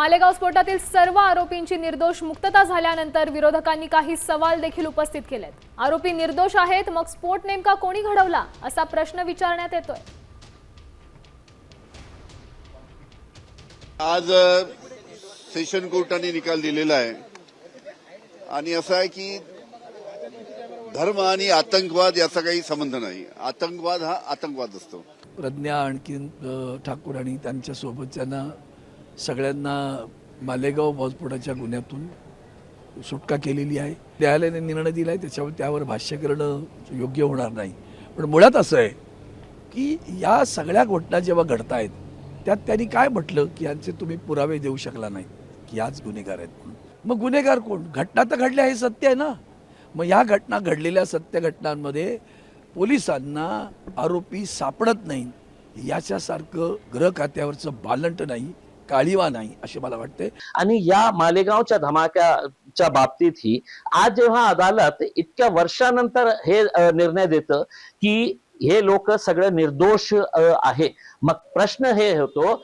मालेगाव स्फोटातील सर्व आरोपींची निर्दोष मुक्तता झाल्यानंतर विरोधकांनी काही सवाल देखील उपस्थित केलेत. आरोपी निर्दोष आहेत मग स्फोट नेमका कोणी घडवला असा प्रश्न विचारण्यात येतोय. आज सेशन कोर्टाने निकाल दिलेला आहे. आणि असं आहे की धर्म आणि आतंकवाद याचा काही संबंध नाही. आतंकवाद हा आतंकवाद असतो. प्रज्ञा आणखीन अ, ठाकूर आणि त्यांच्या सोबतच्यांना सगळ्यांना मालेगाव बॉम्बस्फोटाच्या गुन्ह्यातून सुटका केलेली आहे. न्यायालयाने निर्णय दिला आहे त्याच्यावर त्यावर भाष्य करणं योग्य होणार नाही. पण मुळात असं आहे की या सगळ्या घटना जेव्हा घडत आहेत त्यात त्यांनी काय म्हटलं की यांचे तुम्ही पुरावे देऊ शकला नाही की याच गुन्हेगार आहेत म्हणून. मग गुन्हेगार कोण? घटना तर घडल्या हे सत्य आहे ना? मग या घटना घडलेल्या सत्य घटनांमध्ये पोलिसांना आरोपी सापडत नाही. याच्यासारखं ग्रह खात्यावरचं बालंट नाही. काळीवा नाही असे मला वाटते. आणि या मालेगावच्या धमाक्याच्या बाबतीतही आज जेव्हा अदालत इतक्या वर्षानंतर हे निर्णय देतं की हे लोक सगळे निर्दोष आहे. मग प्रश्न हे होतो